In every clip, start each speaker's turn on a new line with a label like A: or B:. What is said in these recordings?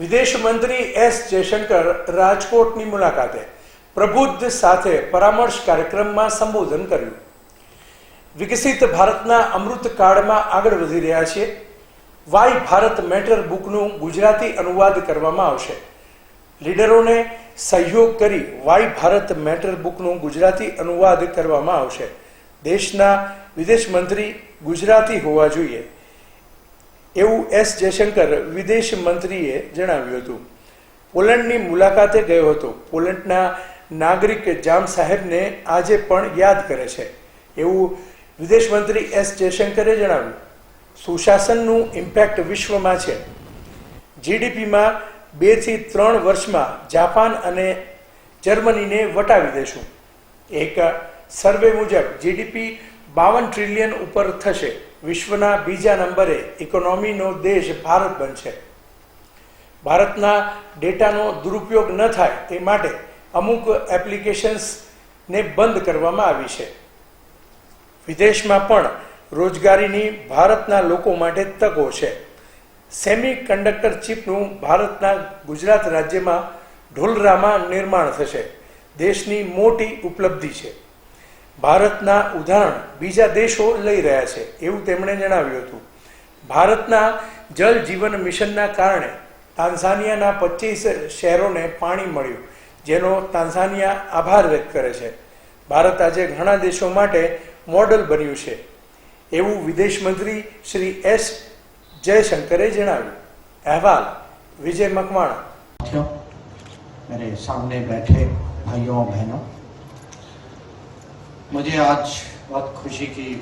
A: વિદેશ મંત્રી એસ જયશંકર રાજકોટની મુલાકાતે પ્રબુદ્ધ સાથે પરામર્શ કાર્યક્રમમાં સંબોધન કર્યું. વિકસિત ભારતના અમૃત કાળમાં આગળ વધી રહ્યા છીએ. વાય ભારત મેટર બુકનું ગુજરાતી અનુવાદ કરવામાં આવશે. લીડરોને સહયોગ કરી વાય ભારત મેટર બુકનું ગુજરાતી અનુવાદ કરવામાં આવશે. દેશના વિદેશ મંત્રી ગુજરાતી હોવા જોઈએ. એવું એસ જયશંકર વિદેશ મંત્રીએ જણાવ્યું હતું. પોલેન્ડની મુલાકાતે ગયો હતો. પોલેન્ડના નાગરિક જામ સાહેબને આજે પણ યાદ કરે છે. એવું વિદેશ મંત્રી એસ જયશંકરે જણાવ્યું. સુશાસનનું ઇમ્પેક્ટ વિશ્વમાં છે. જીડીપીમાં બેથી ત્રણ વર્ષમાં જાપાન અને જર્મનીને વટાવી દેશું. એક સર્વે મુજબ જીડીપી બાવન ટ્રિલિયન ઉપર થશે. વિશ્વના બીજા નંબરે ઇકોનોમીનો દેશ ભારત બનશે. ભારતના ડેટાનો દુરુપયોગ ન થાય તે માટે અમુક એપ્લિકેશન્સને બંધ કરવામાં આવી છે. વિદેશમાં પણ રોજગારીની ભારતના લોકો માટે તકો છે. સેમી કંડક્ટર ચિપનું ભારતના ગુજરાત રાજ્યમાં ઢોલરામાં નિર્માણ થશે. દેશની મોટી ઉપલબ્ધિ છે. ભારતના ઉદાહરણ બીજા દેશો લઈ રહ્યા છે, એવું તેમણે જણાવ્યું હતું. ભારતના જલ જીવન મિશનના કારણે તાન્ઝાનિયાના પચીસ શહેરોને પાણી મળ્યું, જેનો તાન્ઝાનિયા આભાર વ્યક્ત કરે છે. ભારત આજે ઘણા દેશો માટે મોડલ બન્યું છે, એવું વિદેશ મંત્રી શ્રી એસ જયશંકરે જણાવ્યું. અહેવાલ, વિજય મકવાણા.
B: મેરે સામને બેઠે ભાઈઓ, બહેનો मुझे आज बहुत खुशी की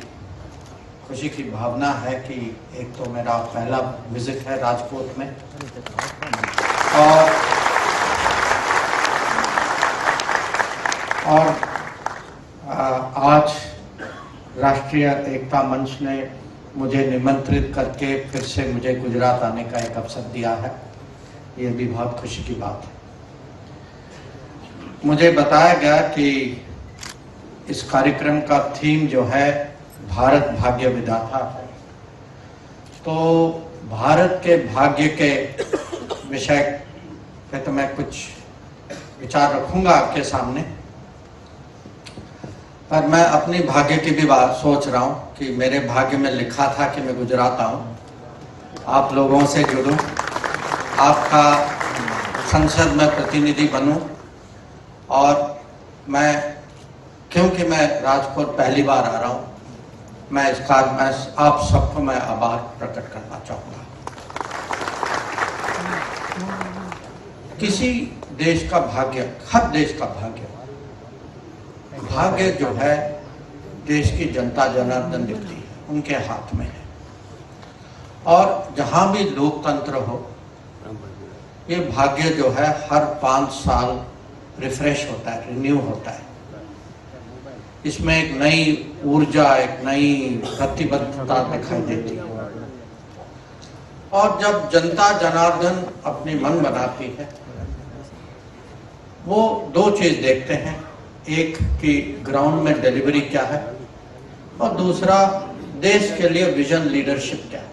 B: खुशी की भावना है कि एक तो मेरा पहला विज़िट है राजकोट में। और और आज राष्ट्रीय एकता मंच ने मुझे निमंत्रित करके फिर से मुझे गुजरात आने का एक अवसर दिया है। ये भी बहुत खुशी की बात है। मुझे बताया गया कि इस कार्यक्रम का थीम जो है, भारत भाग्य विधाता है। तो भारत के भाग्य के विषय पे तो मैं कुछ विचार रखूँगा आपके सामने। पर मैं अपनी भाग्य की भी बात सोच रहा हूँ कि मेरे भाग्य में लिखा था कि मैं गुजरात आऊँ। आप लोगों से जुड़ूं। आपका संसद में प्रतिनिधि बनूं। और मैं क्योंकि मैं राजकोट पहली बार आ रहा हूँ, मैं इस इसका मैं आप सबको मैं आभार प्रकट करना चाहूँगा। किसी देश का भाग्य, हर देश का भाग्य भाग्य जो है, देश की जनता जनार्दन लिखती है, उनके हाथ में है। और जहाँ भी लोकतंत्र हो, ये भाग्य जो है, हर पाँच साल रिफ्रेश होता है रिन्यू होता है। इसमें एक नई ऊर्जा, एक नई प्रतिबद्धता दिखाई देती है। और जब जनता जनार्दन अपनी मन बनाती है, वो दो चीज़ देखते हैं। एक कि ग्राउंड में डिलीवरी क्या है और दूसरा, देश के लिए विजन लीडरशिप क्या है।